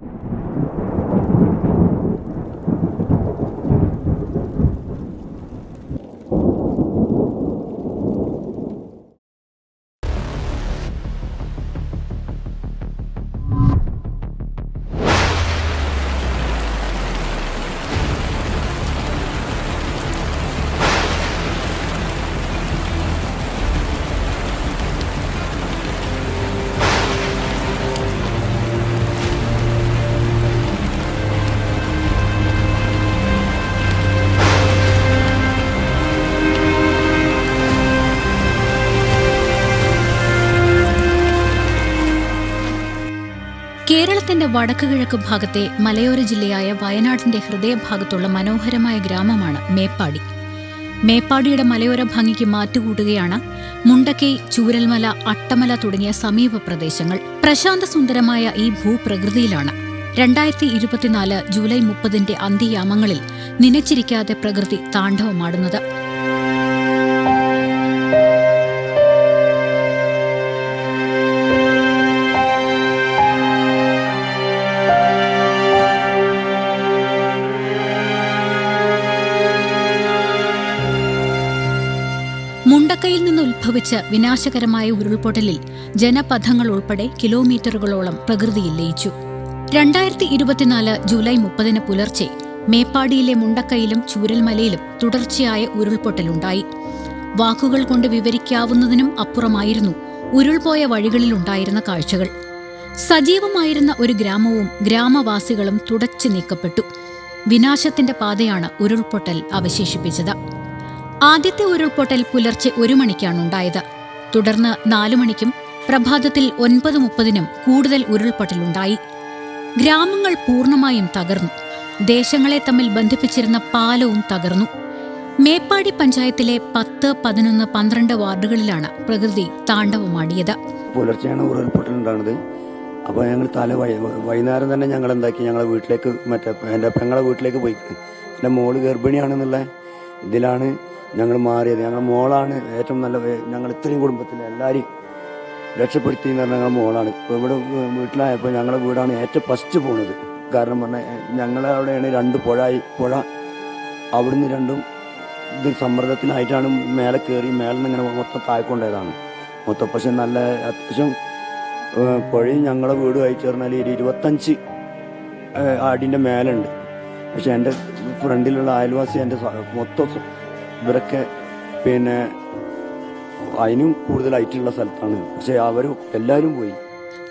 Thank you. കേരളത്തിന്റെ വടക്കുകിഴക്ക് ഭാഗത്തെ മലയോര ജില്ലയായ വയനാടിന്റെ ഹൃദയഭാഗത്തുള്ള മനോഹരമായ ഗ്രാമമാണ് മേപ്പാടി. മേപ്പാടിയുടെ മലയോര ഭംഗിക്ക് മാറ്റുകൂട്ടുകയാണ് മുണ്ടക്കൈ ചൂരൽമല അട്ടമല തുടങ്ങിയ സമീപ പ്രദേശങ്ങൾ. പ്രശാന്ത സുന്ദരമായ ഈ ഭൂപ്രകൃതിയിലാണ്. രണ്ടായിരത്തി ഇരുപത്തിനാല് ജൂലൈ മുപ്പതിന്റെ അന്ത്യയാമങ്ങളിൽ നനച്ചിരിക്കാതെ പ്രകൃതി താണ്ഡവമാടുന്നത്. മുണ്ടക്കയിൽ നിന്ന് ഉത്ഭവിച്ച വിനാശകരമായ ഉരുൾപൊട്ടലിൽ ജനപഥങ്ങൾ ഉൾപ്പെടെ കിലോമീറ്ററുകളോളം പ്രകൃതിയിൽ ലയിച്ചു രണ്ടായിരത്തി ഇരുപത്തിനാല് ജൂലൈ മുപ്പതിന് പുലർച്ചെ മേപ്പാടിയിലെ മുണ്ടക്കയിലും ചൂരൽമലയിലും തുടർച്ചയായ ഉരുൾപൊട്ടലുണ്ടായി വാക്കുകൾ കൊണ്ട് വിവരിക്കാവുന്നതിനും അപ്പുറമായിരുന്നു ഉരുൾപോയ വഴികളിലുണ്ടായിരുന്ന കാഴ്ചകൾ. സജീവമായിരുന്ന ഒരു ഗ്രാമവും ഗ്രാമവാസികളും തുടച്ചു നീക്കപ്പെട്ടു. വിനാശത്തിന്റെ പാതയാണ് ഉരുൾപൊട്ടൽ അവശേഷിപ്പിച്ചത്. ആദ്യത്തെ ഉരുൾപൊട്ടൽ പുലർച്ചെ ഒരു മണിക്കാണ് ഉണ്ടായത്. തുടർന്ന് നാലു മണിക്കും പ്രഭാതത്തിൽ ഒൻപത് മുപ്പതിനും കൂടുതൽ ഉരുൾപൊട്ടലുണ്ടായി ഗ്രാമങ്ങൾ പൂർണമായും തകർന്നു. ദേശങ്ങളെ തമ്മിൽ ബന്ധിപ്പിച്ചിരുന്ന പാലവും തകർന്നു. മേപ്പാടി പഞ്ചായത്തിലെ പത്ത് പതിനൊന്ന് പന്ത്രണ്ട് വാർഡുകളിലാണ് പ്രകൃതി താണ്ഡവമാടിയത്. പുലർച്ചെയാണ് ഉരുൾപൊട്ടലുണ്ടാകുന്നത് അപ്പോൾ ഞങ്ങൾ തല വൈകുന്നേരം തന്നെ ഞങ്ങൾ എന്താക്കി ഞങ്ങളെ വീട്ടിലേക്ക് മറ്റേ എന്റെ പെങ്ങളെ വീട്ടിലേക്ക് പോയി. എന്റെ മോൾ ഗർഭിണിയാണെന്നുള്ള ഇതിലാണ് ഞങ്ങൾ മാറിയത്. ഞങ്ങളുടെ മോളാണ്. ഏറ്റവും നല്ല ഞങ്ങൾ ഇത്രയും കുടുംബത്തിൽ എല്ലാവരെയും രക്ഷപ്പെടുത്തി എന്ന് പറഞ്ഞാൽ ഞങ്ങളുടെ മോളാണ്. ഇപ്പോൾ ഇവിടെ വീട്ടിലായപ്പോൾ ഞങ്ങളുടെ വീടാണ് ഏറ്റവും ഫസ്റ്റ് പോണത്. കാരണം പറഞ്ഞാൽ ഞങ്ങളെ അവിടെയാണ് രണ്ട് പുഴ പുഴ അവിടുന്ന് രണ്ടും ഇത് സമ്മർദ്ദത്തിനായിട്ടാണ് മേലെ കയറി മേലെ നിന്ന് ഇങ്ങനെ മൊത്തം താഴ്ക്കൊണ്ടതാണ് മൊത്തം പക്ഷെ നല്ല അത്യാവശ്യം പുഴയും ഞങ്ങളെ വീടുമായി ചേർന്നാൽ ഒരു ഇരുപത്തഞ്ച് ആടിന്റെ മേലുണ്ട്. പക്ഷെ എന്റെ ഫ്രണ്ടിലുള്ള അയൽവാസി എന്റെ മൊത്തം ഇവരൊക്കെ പിന്നെ അതിനും കൂടുതലായിട്ടുള്ള സ്ഥലത്താണ്. പക്ഷെ അവരും എല്ലാവരും പോയി.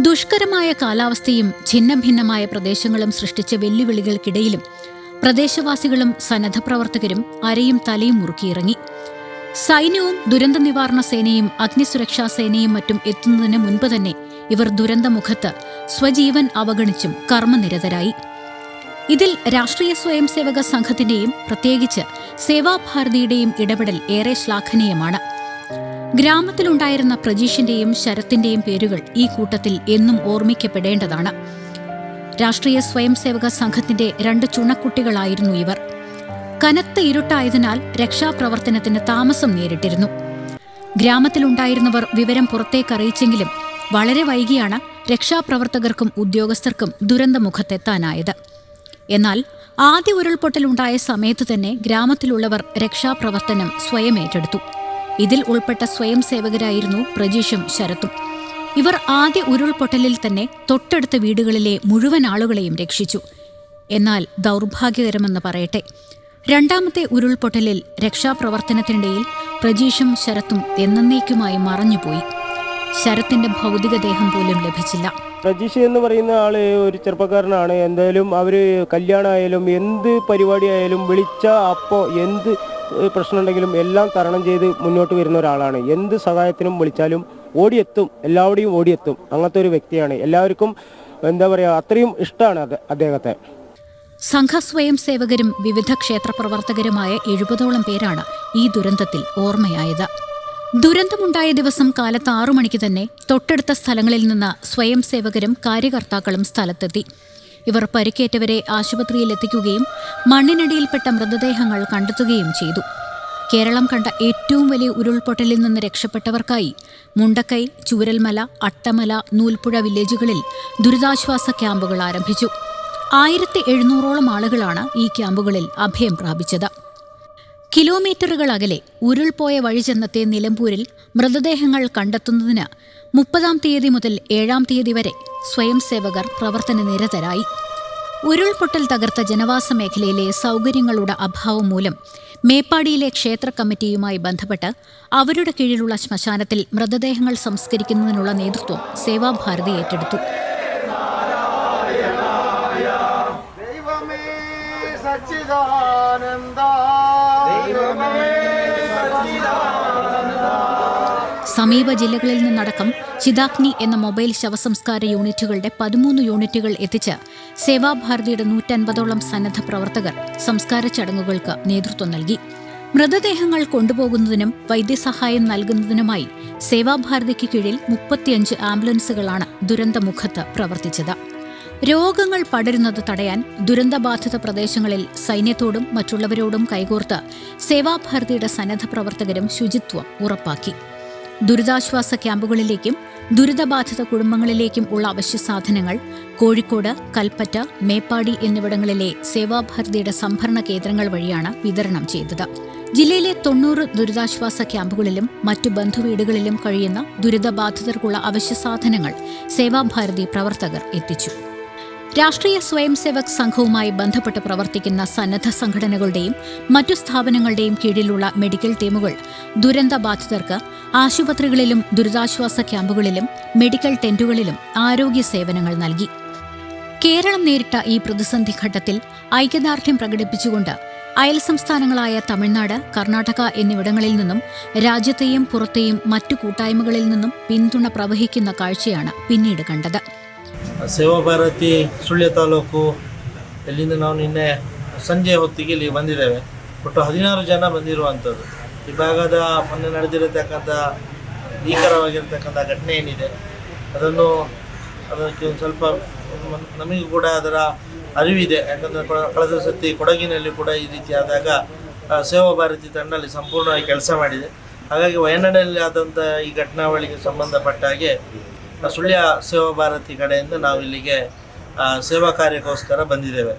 ദുഷ്കരമായ കാലാവസ്ഥയും ഛിന്നഭിന്നമായ പ്രദേശങ്ങളും സൃഷ്ടിച്ച വെല്ലുവിളികൾക്കിടയിലും പ്രദേശവാസികളും സന്നദ്ധ പ്രവർത്തകരും അരയും തലയും മുറുക്കിയിറങ്ങി. സൈന്യവും ദുരന്ത നിവാരണ സേനയും അഗ്നിസുരക്ഷാ സേനയും മറ്റും എത്തുന്നതിന് മുൻപ് തന്നെ ഇവർ ദുരന്തമുഖത്ത് സ്വജീവൻ അവഗണിച്ചും കർമ്മനിരതരായി. ഇതിൽ രാഷ്ട്രീയ സ്വയം സേവക സംഘത്തിന്റെയും പ്രത്യേകിച്ച് സേവാഭാരതിയുടെയും ഇടപെടൽ ഏറെ ശ്ലാഘനീയമാണ്. ഗ്രാമത്തിലുണ്ടായിരുന്ന പ്രജീഷിന്റെയും ശരത്തിന്റെയും പേരുകൾ ഈ കൂട്ടത്തിൽ എന്നും ഓർമ്മിക്കപ്പെടേണ്ടതാണ്. രാഷ്ട്രീയ സ്വയം സേവക സംഘത്തിന്റെ രണ്ട് ചുണക്കുട്ടികളായിരുന്നു ഇവർ. കനത്ത ഇരുട്ടായതിനാൽ രക്ഷാപ്രവർത്തനത്തിന് താമസം നേരിട്ടിരുന്നു. ഗ്രാമത്തിലുണ്ടായിരുന്നവർ വിവരം പുറത്തേക്കറിയിച്ചെങ്കിലും വളരെ വൈകിയാണ് രക്ഷാപ്രവർത്തകർക്കും ഉദ്യോഗസ്ഥർക്കും ദുരന്തമുഖത്തെത്താനായത്. എന്നാൽ ആദ്യ ഉരുൾപൊട്ടലുണ്ടായ സമയത്ത് തന്നെ ഗ്രാമത്തിലുള്ളവർ രക്ഷാപ്രവർത്തനം സ്വയം ഏറ്റെടുത്തു. ഇതിൽ ഉൾപ്പെട്ട സ്വയം സേവകരായിരുന്നു പ്രജീഷും ശരത്തും. ഇവർ ആദ്യ ഉരുൾപൊട്ടലിൽ തന്നെ തൊട്ടടുത്ത വീടുകളിലെ മുഴുവൻ ആളുകളെയും രക്ഷിച്ചു. എന്നാൽ ദൗർഭാഗ്യകരമെന്ന് പറയട്ടെ. രണ്ടാമത്തെ ഉരുൾപൊട്ടലിൽ രക്ഷാപ്രവർത്തനത്തിനിടയിൽ പ്രജീഷും ശരത്തും എന്നേക്കുമായി മറഞ്ഞുപോയി. ശരത്തിന്റെ ഭൗതികദേഹം പോലും ലഭിച്ചില്ല. പ്രജീഷ് എന്ന് പറയുന്ന ആൾ ഒരു ചെറുപ്പക്കാരനാണ്. എന്തായാലും അവർ കല്യാണമായാലും എന്ത് പരിപാടി ആയാലും വിളിച്ച അപ്പോ എന്ത് പ്രശ്നം പ്രശ്നമുണ്ടെങ്കിലും എല്ലാം തരണം ചെയ്ത് മുന്നോട്ട് വരുന്ന ഒരാളാണ്. എന്ത് സഹായത്തിനും വിളിച്ചാലും ഓടിയെത്തും. എല്ലാവരുടെയും ഓടിയെത്തും. അങ്ങനത്തെ ഒരു വ്യക്തിയാണ്. എല്ലാവർക്കും എന്താ പറയുക അത്രയും ഇഷ്ടമാണ് അദ്ദേഹത്തെ. അദ്ദേഹത്തെ സംഘസ്വയം സേവകരും വിവിധ ക്ഷേത്രപ്രവർത്തകരുമായ എഴുപതോളം പേരാണ് ഈ ദുരന്തത്തിൽ ഓർമ്മയായത്. ദുരന്തമുണ്ടായ ദിവസം കാലത്ത് ആറു മണിക്ക് തന്നെ തൊട്ടടുത്ത സ്ഥലങ്ങളിൽ നിന്ന് സ്വയം സേവകരും കാര്യകർത്താക്കളും സ്ഥലത്തെത്തി. ഇവർ പരിക്കേറ്റവരെ ആശുപത്രിയിൽ എത്തിക്കുകയും മണ്ണിനടിയിൽപ്പെട്ട മൃതദേഹങ്ങൾ കണ്ടെത്തുകയും ചെയ്തു. കേരളം കണ്ട ഏറ്റവും വലിയ ഉരുൾപൊട്ടലിൽ നിന്ന് രക്ഷപ്പെട്ടവർക്കായി മുണ്ടക്കൈ ചൂരൽമല അട്ടമല നൂൽപ്പുഴ വില്ലേജുകളിൽ ദുരിതാശ്വാസ ക്യാമ്പുകൾ ആരംഭിച്ചു. ആയിരത്തി എഴുന്നൂറോളം ആളുകളാണ് ഈ ക്യാമ്പുകളിൽ അഭയം പ്രാപിച്ചത്. കിലോമീറ്ററുകൾ അകലെ ഉരുൾപോയ വഴി ചെന്നെത്തിയ നിലമ്പൂരിൽ മൃതദേഹങ്ങൾ കണ്ടെത്തുന്നതിന് മുപ്പതാം തീയതി മുതൽ ഏഴാം തീയതി വരെ സ്വയം സേവകർ പ്രവർത്തന നിരതരായി. ഉരുൾപൊട്ടൽ തകർത്ത ജനവാസ മേഖലയിലെ സൗകര്യങ്ങളുടെ അഭാവം മൂലം മേപ്പാടിയിലെ ക്ഷേത്ര കമ്മിറ്റിയുമായി ബന്ധപ്പെട്ട് അവരുടെ കീഴിലുള്ള ശ്മശാനത്തിൽ മൃതദേഹങ്ങൾ സംസ്കരിക്കുന്നതിനുള്ള നേതൃത്വം സേവാഭാരതി ഏറ്റെടുത്തു. സമീപ ജില്ലകളിൽ നിന്നടക്കം ചിതാഗ്നി എന്ന മൊബൈൽ ശവസംസ്കാര യൂണിറ്റുകളുടെ പതിമൂന്ന് യൂണിറ്റുകൾ എത്തിച്ച് സേവാഭാരതിയുടെ നൂറ്റൻപതോളം സന്നദ്ധ പ്രവർത്തകർ സംസ്കാര ചടങ്ങുകൾക്ക് നേതൃത്വം നൽകി. മൃതദേഹങ്ങൾ കൊണ്ടുപോകുന്നതിനും വൈദ്യസഹായം നൽകുന്നതിനുമായി സേവാഭാരതിക്ക് കീഴിൽ മുപ്പത്തിയഞ്ച് ആംബുലൻസുകളാണ് ദുരന്തമുഖത്ത് പ്രവർത്തിച്ചത്. രോഗങ്ങൾ പടരുന്നത് തടയാൻ ദുരന്തബാധിത പ്രദേശങ്ങളിൽ സൈന്യത്തോടും മറ്റുള്ളവരോടും കൈകോർത്ത് സേവാഭാരതിയുടെ സന്നദ്ധ പ്രവർത്തകരും ശുചിത്വം ഉറപ്പാക്കി. ദുരിതാശ്വാസ ക്യാമ്പുകളിലേക്കും ദുരിതബാധിത കുടുംബങ്ങളിലേക്കും ഉള്ള അവശ്യ സാധനങ്ങൾ കോഴിക്കോട് കൽപ്പറ്റ മേപ്പാടി എന്നിവിടങ്ങളിലെ സേവാഭാരതിയുടെ സംഭരണ കേന്ദ്രങ്ങൾ വഴിയാണ് വിതരണം ചെയ്തത്. ജില്ലയിലെ തൊണ്ണൂറ് ദുരിതാശ്വാസ ക്യാമ്പുകളിലും മറ്റു ബന്ധുവീടുകളിലും കഴിയുന്ന ദുരിതബാധിതർക്കുള്ള അവശ്യ സാധനങ്ങൾ സേവാഭാരതി പ്രവർത്തകർ എത്തിച്ചു. രാഷ്ട്രീയ സ്വയം സേവക് സംഘവുമായി ബന്ധപ്പെട്ട് പ്രവർത്തിക്കുന്ന സന്നദ്ധ സംഘടനകളുടെയും മറ്റു സ്ഥാപനങ്ങളുടെയും കീഴിലുള്ള മെഡിക്കൽ ടീമുകൾ ദുരന്തബാധിതർക്ക് ആശുപത്രികളിലും ദുരിതാശ്വാസ ക്യാമ്പുകളിലും മെഡിക്കൽ ടെന്റുകളിലും ആരോഗ്യ സേവനങ്ങൾ നൽകി കേരളം നേരിട്ട ഈ പ്രതിസന്ധി ഘട്ടത്തിൽ ഐക്യദാർഢ്യം പ്രകടിപ്പിച്ചുകൊണ്ട് അയൽ സംസ്ഥാനങ്ങളായ തമിഴ്നാട് കർണാടക എന്നിവിടങ്ങളിൽ നിന്നും രാജ്യത്തെയും പുറത്തെയും മറ്റു കൂട്ടായ്മകളിൽ നിന്നും പിന്തുണ പ്രവഹിക്കുന്ന കാഴ്ചയാണ് പിന്നീട് കണ്ടത് ಸೇವಾ ಭಾರತಿ ಸುಳ್ಯ ತಾಲೂಕು ಎಲ್ಲಿಂದ ನಾವು ನಿನ್ನೆ ಸಂಜೆ ಹೊತ್ತಿಗೆ ಇಲ್ಲಿ ಬಂದಿದ್ದೇವೆ ಒಟ್ಟು ಹದಿನಾರು ಜನ ಬಂದಿರುವಂಥದ್ದು ಈ ಭಾಗದ ಮೊನ್ನೆ ನಡೆದಿರತಕ್ಕಂಥ ಭೀಕರವಾಗಿರ್ತಕ್ಕಂಥ ಘಟನೆ ಏನಿದೆ, ಅದನ್ನು ಅದಕ್ಕೆ ಒಂದು ಸ್ವಲ್ಪ ನಮಗೂ ಕೂಡ ಅದರ ಅರಿವಿದೆ. ಯಾಕಂದರೆ ಕಳೆದ ಸರ್ತಿ ಕೊಡಗಿನಲ್ಲಿ ಕೂಡ ಈ ರೀತಿ ಆದಾಗ ಸೇವಾ ಭಾರತಿ ತಂಡಲ್ಲಿ ಸಂಪೂರ್ಣವಾಗಿ ಕೆಲಸ ಮಾಡಿದೆ. ಹಾಗಾಗಿ ವಯನಾಡಲ್ಲಿ ಆದಂಥ ಈ ಘಟನಾವಳಿಗೆ ಸಂಬಂಧಪಟ್ಟ ಹಾಗೆ ಸುಳ್ಯ ಸೇವಾ ಭಾರತಿ ಕಡೆಯಿಂದ ನಾವು ಇಲ್ಲಿಗೆ ಸೇವಾ ಕಾರ್ಯಕ್ಕೋಸ್ಕರ ಬಂದಿದ್ದೇವೆ.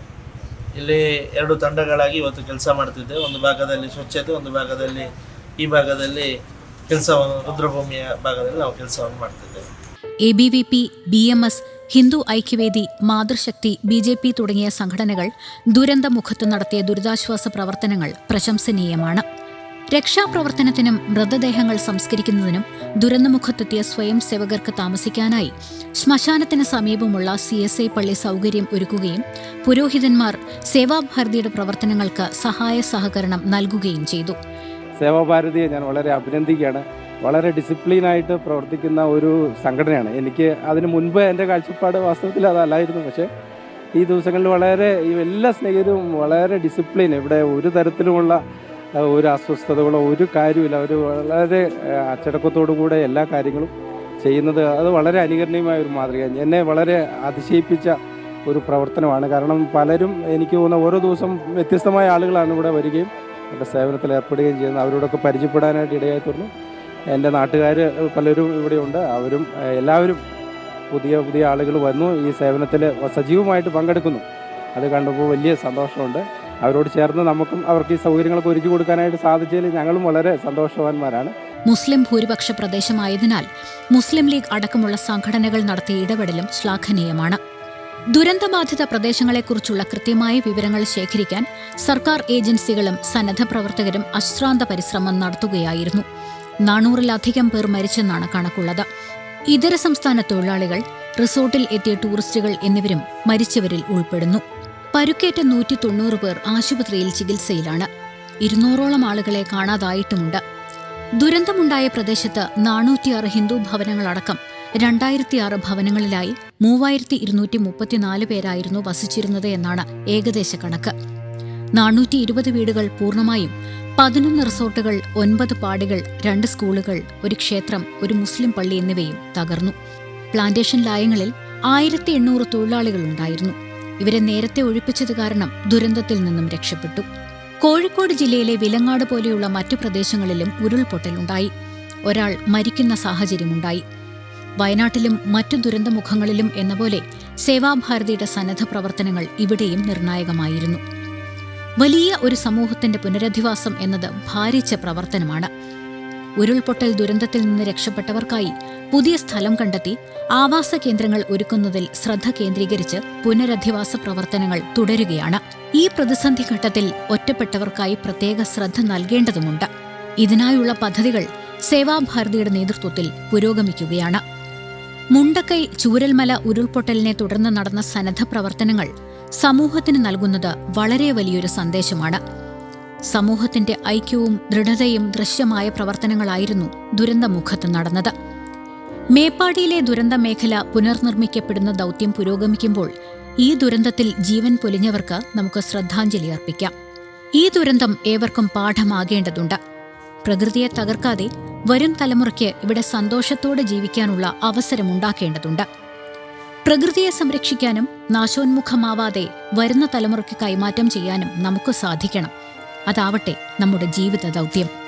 ಇಲ್ಲಿ ಎರಡು ತಂಡಗಳಾಗಿ ಇವತ್ತು ಕೆಲಸ ಮಾಡ್ತಿದ್ದೇವೆ ಒಂದು ಭಾಗದಲ್ಲಿ ಸ್ವಚ್ಛತೆ ಒಂದು ಭಾಗದಲ್ಲಿ ಈ ಭಾಗದಲ್ಲಿ ಕೆಲಸವನ್ನು ರುದ್ರಭೂಮಿಯ ಭಾಗದಲ್ಲಿ ನಾವು ಕೆಲಸವನ್ನು ಮಾಡ್ತಿದ್ದೇವೆ A B V P B M S Hindu Aikyavedi Mathrushakti B J P തുടങ്ങിയ സംഘടനകൾ ദുരന്തമുഖത്ത് നടത്തിയ ദുരിതാശ്വാസ പ്രവർത്തനങ്ങൾ പ്രശംസനീയമാണ് രക്ഷാപ്രവർത്തനത്തിനും മൃതദേഹങ്ങൾ സംസ്കരിക്കുന്നതിനും ദുരന്തമുഖത്തെത്തിയ സ്വയം സേവകർക്ക് താമസിക്കാനായി ശ്മശാനത്തിന് സമീപമുള്ള സി എസ് ഐ പള്ളി സൗകര്യം ഒരുക്കുകയും പുരോഹിതന്മാർ സേവാഭാരതിയുടെ പ്രവർത്തനങ്ങൾക്ക് സഹായ സഹകരണം നൽകുകയും ചെയ്തു. സേവാഭാരതിയെ ഞാൻ വളരെ അഭിനന്ദിക്കുകയാണ്. വളരെ ഡിസിപ്ലിനായിട്ട് പ്രവർത്തിക്കുന്ന ഒരു സംഘടനയാണ്. എനിക്ക് അതിന് മുൻപ് എന്റെ കാഴ്ചപ്പാട് വാസ്തവത്തിൽ അതല്ലായിരുന്നു. പക്ഷേ ഈ ദിവസങ്ങളിൽ വളരെ എല്ലാ സ്നേഹിതരും വളരെ ഡിസിപ്ലിൻ. ഇവിടെ ഒരു തരത്തിലുമുള്ള ഒരു അസ്വസ്ഥതകളോ ഒരു കാര്യമില്ല അവർ വളരെ അച്ചടക്കത്തോടു കൂടെ എല്ലാ കാര്യങ്ങളും ചെയ്യുന്നത് അത് വളരെ അനുകരണീയമായ ഒരു മാതൃക എന്നെ വളരെ അതിശയിപ്പിച്ച ഒരു പ്രവർത്തനമാണ്. കാരണം പലരും എനിക്ക് തോന്നുന്ന ഓരോ ദിവസം വ്യത്യസ്തമായ ആളുകളാണ് ഇവിടെ വരികയും എന്റെ സേവനത്തിൽ ഏർപ്പെടുകയും ചെയ്യുന്നത്. അവരോടൊക്കെ പരിചയപ്പെടാനായിട്ട് ഇടയായി എന്റെ നാട്ടുകാർ പലരും ഇവിടെയുണ്ട്. അവരും എല്ലാവരും പുതിയ പുതിയ ആളുകൾ വന്നു. ഈ സേവനത്തിൽ സജീവമായിട്ട് പങ്കെടുക്കുന്നു. അത് കണ്ടപ്പോൾ വലിയ സന്തോഷമുണ്ട്. അവരോട് ചേർന്ന് നമുക്കും അവർക്ക് ഈ സൗകര്യങ്ങളൊക്കെ ഒരുക്കി കൊടുക്കാനായിട്ട് സാധിച്ചതിൽ ഞങ്ങളും വളരെ സന്തോഷവാന്മാരാണ്. മുസ്ലിം ഭൂരിപക്ഷ പ്രദേശമായതിനാൽ മുസ്ലിം ലീഗ് അടക്കമുള്ള സംഘടനകൾ നടത്തിയ ഇടപെടലും ശ്ലാഘനീയമാണ്. ദുരന്തബാധിത പ്രദേശങ്ങളെക്കുറിച്ചുള്ള കൃത്യമായ വിവരങ്ങൾ ശേഖരിക്കാൻ സർക്കാർ ഏജൻസികളും സന്നദ്ധ പ്രവർത്തകരും അശ്രാന്ത പരിശ്രമം നടത്തുകയായിരുന്നു. നാനൂറിലധികം പേർ മരിച്ചെന്നാണ് കണക്കുള്ളത്. ഇതര സംസ്ഥാന തൊഴിലാളികൾ റിസോർട്ടിൽ എത്തിയ ടൂറിസ്റ്റുകൾ എന്നിവരും മരിച്ചവരിൽ ഉൾപ്പെടുന്നു. പരുക്കേറ്റ നൂറ്റി തൊണ്ണൂറ് പേർ ആശുപത്രിയിൽ ചികിത്സയിലാണ്. ഇരുന്നൂറോളം ആളുകളെ കാണാതായിട്ടുമുണ്ട്. ദുരന്തമുണ്ടായ പ്രദേശത്ത് നാനൂറ്റിയാറ് ഹിന്ദു ഭവനങ്ങളടക്കം രണ്ടായിരത്തിയാറ് ഭവനങ്ങളിലായി മൂവായിരത്തി ഇരുന്നൂറ്റി മുപ്പത്തിനാല് പേരായിരുന്നു വസിച്ചിരുന്നത് എന്നാണ് ഏകദേശ കണക്ക്. നാനൂറ്റി ഇരുപത് വീടുകൾ പൂർണമായും പതിനൊന്ന് റിസോർട്ടുകൾ ഒൻപത് പാടികൾ രണ്ട് സ്കൂളുകൾ ഒരു ക്ഷേത്രം ഒരു മുസ്ലിം പള്ളി എന്നിവയും തകർന്നു. പ്ലാന്റേഷൻ ലായങ്ങളിൽ ആയിരത്തി എണ്ണൂറ് തൊഴിലാളികളുണ്ടായിരുന്നു. ഇവരെ നേരത്തെ ഒഴിപ്പിച്ചത് കാരണം ദുരന്തത്തിൽ നിന്നും രക്ഷപ്പെട്ടു. കോഴിക്കോട് ജില്ലയിലെ വിലങ്ങാട് പോലെയുള്ള മറ്റു പ്രദേശങ്ങളിലും ഉരുൾപൊട്ടലുണ്ടായി ഒരാൾ മരിക്കുന്ന സാഹചര്യമുണ്ടായി. വയനാട്ടിലും മറ്റു ദുരന്തമുഖങ്ങളിലും എന്ന പോലെ സേവാഭാരതിയുടെ സന്നദ്ധ പ്രവർത്തനങ്ങൾ ഇവിടെയും നിർണായകമായിരുന്നു. വലിയ ഒരു സമൂഹത്തിന്റെ പുനരധിവാസം എന്നത് ഭാരിച്ച പ്രവർത്തനമാണ്. ഉരുൾപൊട്ടൽ ദുരന്തത്തിൽ നിന്ന് രക്ഷപ്പെട്ടവർക്കായി പുതിയ സ്ഥലം കണ്ടെത്തി ആവാസ കേന്ദ്രങ്ങൾ ഒരുക്കുന്നതിൽ ശ്രദ്ധ കേന്ദ്രീകരിച്ച് പുനരധിവാസ പ്രവർത്തനങ്ങൾ തുടരുകയാണ്. ഈ പ്രതിസന്ധി ഘട്ടത്തിൽ ഒറ്റപ്പെട്ടവർക്കായി പ്രത്യേക ശ്രദ്ധ നൽകേണ്ടതുണ്ട് ഇതിനായുള്ള പദ്ധതികൾ സേവാഭാരതിയുടെ നേതൃത്വത്തിൽ പുരോഗമിക്കുകയാണ്. മുണ്ടക്കൈ ചൂരൽമല ഉരുൾപൊട്ടലിനെ തുടർന്ന് നടന്ന സന്നദ്ധ പ്രവർത്തനങ്ങൾ സമൂഹത്തിന് നൽകുന്നത് വളരെ വലിയൊരു സന്ദേശമാണ്. സമൂഹത്തിന്റെ ഐക്യവും ദൃഢതയും ദൃശ്യമായ പ്രവർത്തനങ്ങളായിരുന്നു ദുരന്തമുഖത്ത് നടന്നത്. മേപ്പാടിയിലെ ദുരന്ത മേഖല പുനർനിർമ്മിക്കപ്പെടുന്ന ദൗത്യം പുരോഗമിക്കുമ്പോൾ ഈ ദുരന്തത്തിൽ ജീവൻ പൊലിഞ്ഞവർക്ക് നമുക്ക് ശ്രദ്ധാഞ്ജലി അർപ്പിക്കാം. ഈ ദുരന്തം ഏവർക്കും പാഠമാകേണ്ടതുണ്ട്. പ്രകൃതിയെ തകർക്കാതെ വരും തലമുറയ്ക്ക് ഇവിടെ സന്തോഷത്തോടെ ജീവിക്കാനുള്ള അവസരമുണ്ടാക്കേണ്ടതുണ്ട്. പ്രകൃതിയെ സംരക്ഷിക്കാനും നാശോന്മുഖമാവാതെ വരുന്ന തലമുറയ്ക്ക് കൈമാറ്റം ചെയ്യാനും നമുക്ക് സാധിക്കണം. അതാവട്ടെ നമ്മുടെ ജീവിത ദൗത്യം.